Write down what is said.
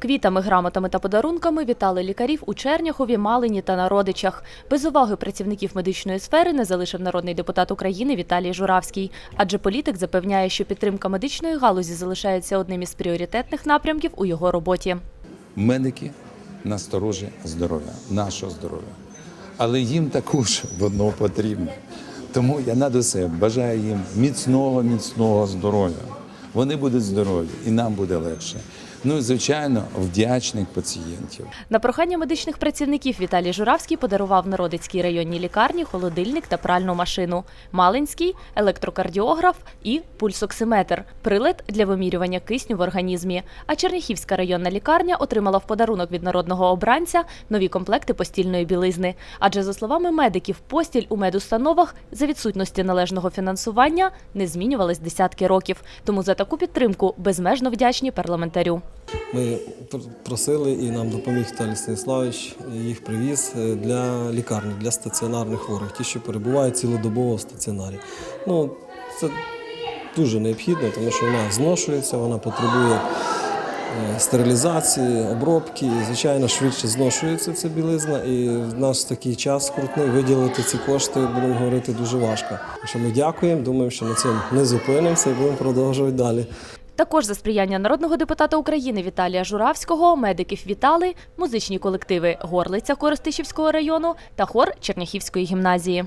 Квітами, грамотами та подарунками вітали лікарів у Черняхові, Малині та на Родичах. Без уваги працівників медичної сфери не залишив народний депутат України Віталій Журавський. Адже політик запевняє, що підтримка медичної галузі залишається одним із пріоритетних напрямків у його роботі. Медики насторожі здоров'я, нашого здоров'я. Але їм також воно потрібно. Тому я над усе бажаю їм міцного, міцного здоров'я. Вони будуть здорові і нам буде легше. Ну і звичайно, вдячних пацієнтів. На прохання медичних працівників Віталій Журавський подарував Народицькій районній лікарні холодильник та пральну машину, Малинський електрокардіограф і пульсоксиметр, прилад для вимірювання кисню в організмі. А Черняхівська районна лікарня отримала в подарунок від народного обранця нові комплекти постільної білизни. Адже за словами медиків, постіль у медустановах за відсутності належного фінансування не змінювалась десятки років. Тому за таку підтримку безмежно вдячні парламентарю. Ми просили і нам допоміг Віталій Станіславович, їх привіз е, для лікарні, для стаціонарних хворих, ті, що перебувають цілодобово в стаціонарі. Ну, це дуже необхідно, тому що вона зношується, вона потребує е, стерилізації, обробки. Звичайно, швидше зношується ця білизна. І в нас такий час скрутний виділити ці кошти, будемо говорити, дуже важко. Що ми дякуємо, думаємо, що на цьому не зупинимося і будемо продовжувати далі. Також за сприяння народного депутата України Віталія Журавського медиків вітали музичні колективи Горлиця Коростишівського району та хор Черняхівської гімназії.